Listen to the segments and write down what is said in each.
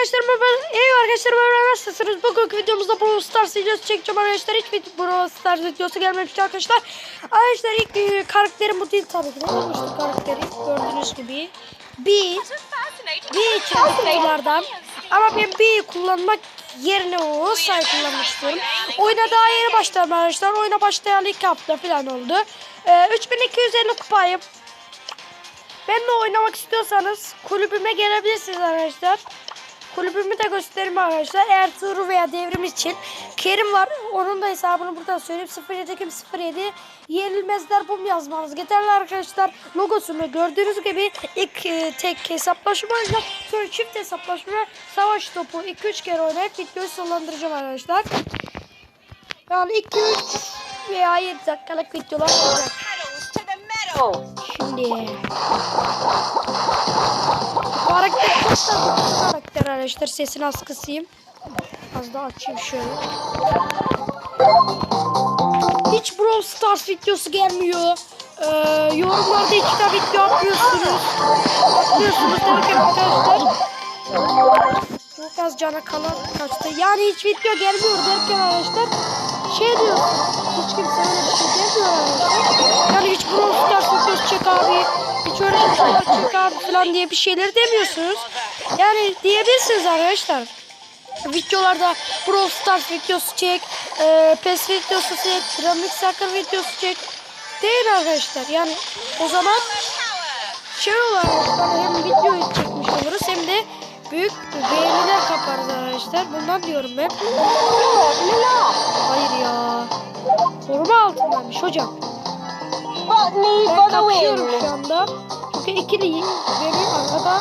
arkadaşlar ben iyi arkadaşlar ben nasılsınız? Bugünkü videomuzda Brawl Stars videosu çekeceğim arkadaşlar. Hiç video Brawl Stars videosu gelmemişti arkadaşlar. Arkadaşlar ilk e, karakterim bu değil tabii ki. Olmuştu karakteri gördüğünüz gibi. Bir, bir içindeki kutulardan. Ama ben bir kullanmak yerine o say kullanmak istiyorum. Oyuna daha yeni başladım arkadaşlar. Oyuna başlayalı iki hafta falan oldu. E, 3250 kupayım. Benimle oynamak istiyorsanız kulübüme gelebilirsiniz arkadaşlar. Kulübümü de göstereyim arkadaşlar. Ertuğrul veya devrim için. Kerim var. Onun da hesabını buradan söyleyeyim. 07 kim 07 yenilmezler bum yazmanız yeterli arkadaşlar. Logosunu gördüğünüz gibi ilk e, tek hesaplaşma oynayacağım. Sonra çift hesaplaşma savaş topu 2-3 kere oynayıp videoyu sonlandıracağım arkadaşlar. Yani 2-3 veya 7 dakikalık videolar olacak. Metal. Şimdi karakter çok karakter arkadaşlar. Sesini az kısayım. Az daha açayım şöyle. Hiç Brawl Stars videosu gelmiyor. Ee, yorumlarda iki tane video atmıyorsunuz. Atmıyorsunuz derken arkadaşlar. Çok az cana kalan kaçtı. Yani hiç video gelmiyor derken arkadaşlar. Şey diyor. Hiç kimse öyle bir şey demiyor. Yani hiç Brawl Stars videosu çek abi. Hiç öyle bir şey çek abi falan diye bir şeyler demiyorsunuz. Yani diyebilirsiniz arkadaşlar. Videolarda Brawl Stars videosu çek, e, PES videosu çek, Dynamic Soccer videosu çek. Değil arkadaşlar. Yani o zaman şey olarak hem videoyu çekmiş oluruz hem de büyük beğeniler kaparız arkadaşlar. Bundan diyorum ben. Hayır ya. Koruma altındaymış hocam. Ben kapışıyorum şu anda. Çünkü ikiliyim. Beni arada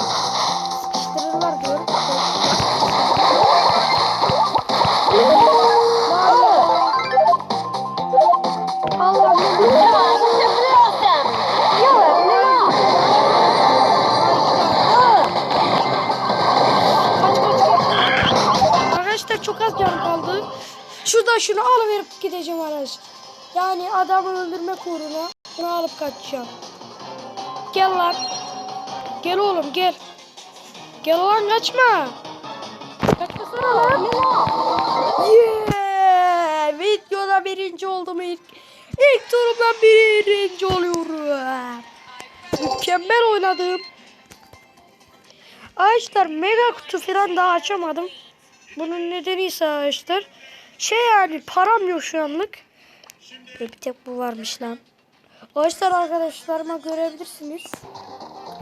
çok az canım kaldı. Şuradan şunu alıverip gideceğim arkadaşlar. Yani adamı öldürmek uğruna bunu alıp kaçacağım. Gel lan. Gel oğlum gel. Gel lan kaçma. Kaçmasana lan. Yeah! Videoda birinci oldum ilk. İlk turumdan birinci oluyorum. Mükemmel oynadım. Arkadaşlar mega kutu falan daha açamadım. Bunun nedeni ise arkadaşlar şey yani param yok şu anlık. Ve bir tek bu varmış lan. Arkadaşlar arkadaşlarıma görebilirsiniz.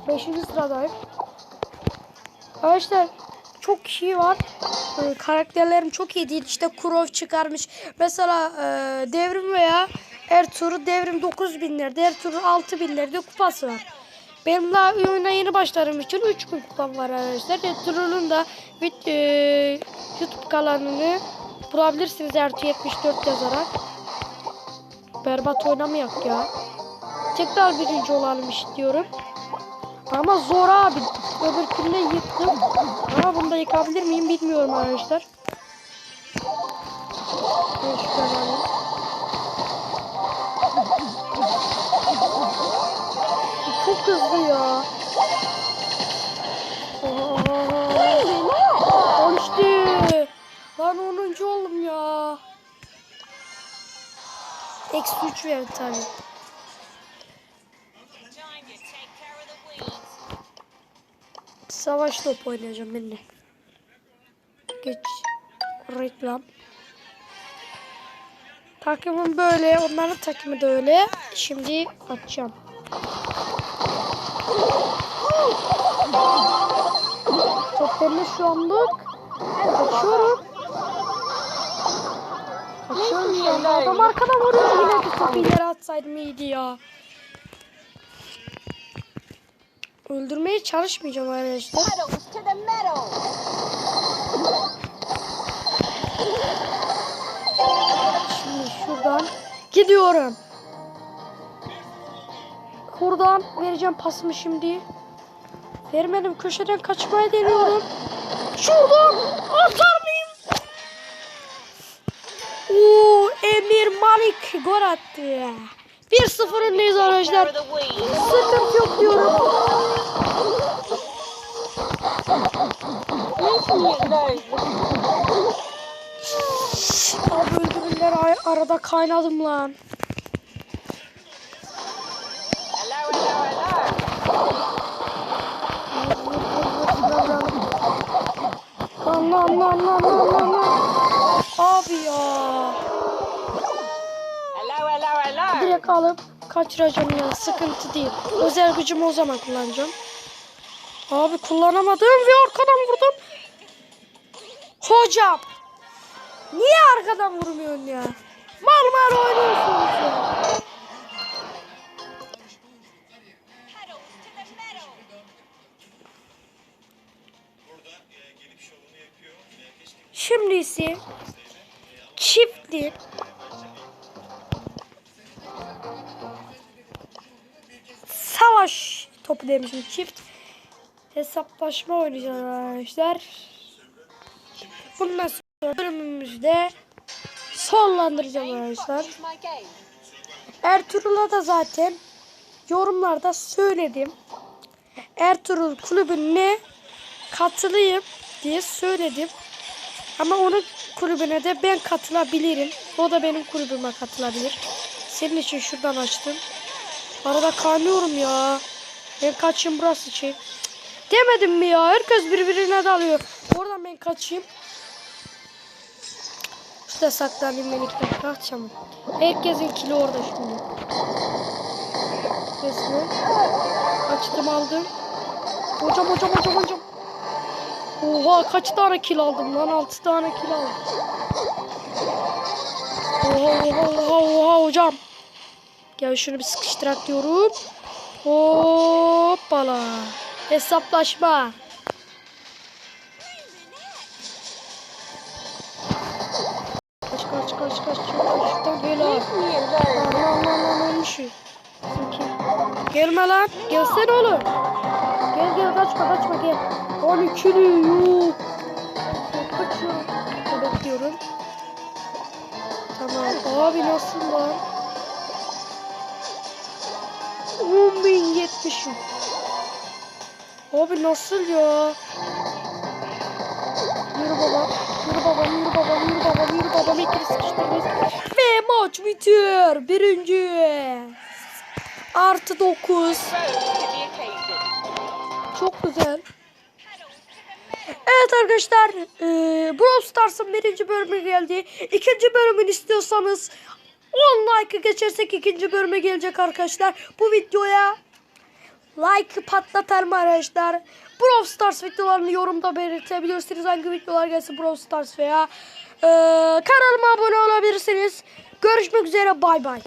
Beşinci sıradayım. Arkadaşlar çok kişi var. Ee, karakterlerim çok iyi değil. İşte Kurov çıkarmış. Mesela e, Devrim veya Ertuğrul Devrim 9000'lerde, Ertuğrul 6000'lerde kupası var. Benim daha oyuna yeni başlarım için 3000 kupam var arkadaşlar. Ertuğrul'un da e, YouTube kanalını bulabilirsiniz Ertuğ 74 yazarak. Berbat oynamayak ya. Tekrar birinci olalım istiyorum. Ama zor abi. Öbürkünde yıktım. Ama bunda yıkabilir miyim bilmiyorum arkadaşlar. Ben Çok hızlı ya. Oha. Lan 10. oldum ya. Eksi 3 ver weeds. Savaş topu oynayacağım ben de. Geç. Reklam. Takımım böyle. Onların takımı da öyle. Şimdi atacağım. Top bende şu anlık. Kaçıyorum. Kaçıyorum şu anda. Adam arkadan vuruyor. Yine de topu ileri atsaydım iyiydi ya. Öldürmeye çalışmayacağım arkadaşlar. Şimdi şuradan gidiyorum. Buradan vereceğim pasımı şimdi. Vermedim köşeden kaçmaya deniyorum. Şuradan atar mıyım? Oo, Emir Malik gol attı. 1-0 öndeyiz arkadaşlar. Sıkıntı yok diyorum. Abi öldürürler arada kaynadım lan. Lan lan lan lan lan. Abi ya. Hello, hello, hello. Direkt alıp kaçıracağım ya. Sıkıntı değil. Özel gücümü o zaman kullanacağım. Abi kullanamadım ve arkadan vurdum. Hocam. Niye arkadan vurmuyorsun ya? Mal mal savaş topu demişim çift hesaplaşma oynayacağız arkadaşlar. Bundan sonra bölümümüzde sonlandıracağım arkadaşlar. Ertuğrul'a da zaten yorumlarda söyledim. Ertuğrul kulübüne katılayım diye söyledim. Ama onun kulübüne de ben katılabilirim. O da benim kulübüme katılabilir. Senin için şuradan açtım. Arada kaynıyorum ya. Ben kaçayım burası. Cık, Demedim mi ya? Herkes birbirine dalıyor. Oradan ben kaçayım. Şurada saklanayım ben iki dakika açacağım. Herkesin kilo orada şimdi. Resmi. Açtım aldım. Hocam hocam hocam hocam. Oha kaç tane kil aldım lan? 6 tane kil aldım. Oha oha oha oha hocam. Gel şunu bir sıkıştırak diyorum. Hoppala. Hesaplaşma. Kaç kaç kaç kaç. Şuradan and those. Lan lan lan lan. Bizimki. Gelme lan. Gelsene oğlum. Gel gel kaçma kaçma gel. 12'li yok. Kaçıyorum. Bekliyorum. Tamam. Abi nasıl lan? 10.070'im. Abi nasıl ya? Yürü baba. Yürü baba, yürü baba, yürü baba, yürü baba. İkili sıkıştırmayız. Ve maç bitiyor. Birinci. Artı 9. Rose to the occasion. Çok güzel. Evet arkadaşlar. E, Brawl Stars'ın birinci bölümü geldi. İkinci bölümünü istiyorsanız 10 like'ı geçersek ikinci bölüme gelecek arkadaşlar. Bu videoya like patlatalım arkadaşlar. Brawl Stars videolarını yorumda belirtebilirsiniz. Hangi videolar gelsin Brawl Stars veya e, kanalıma abone olabilirsiniz. Görüşmek üzere bay bay.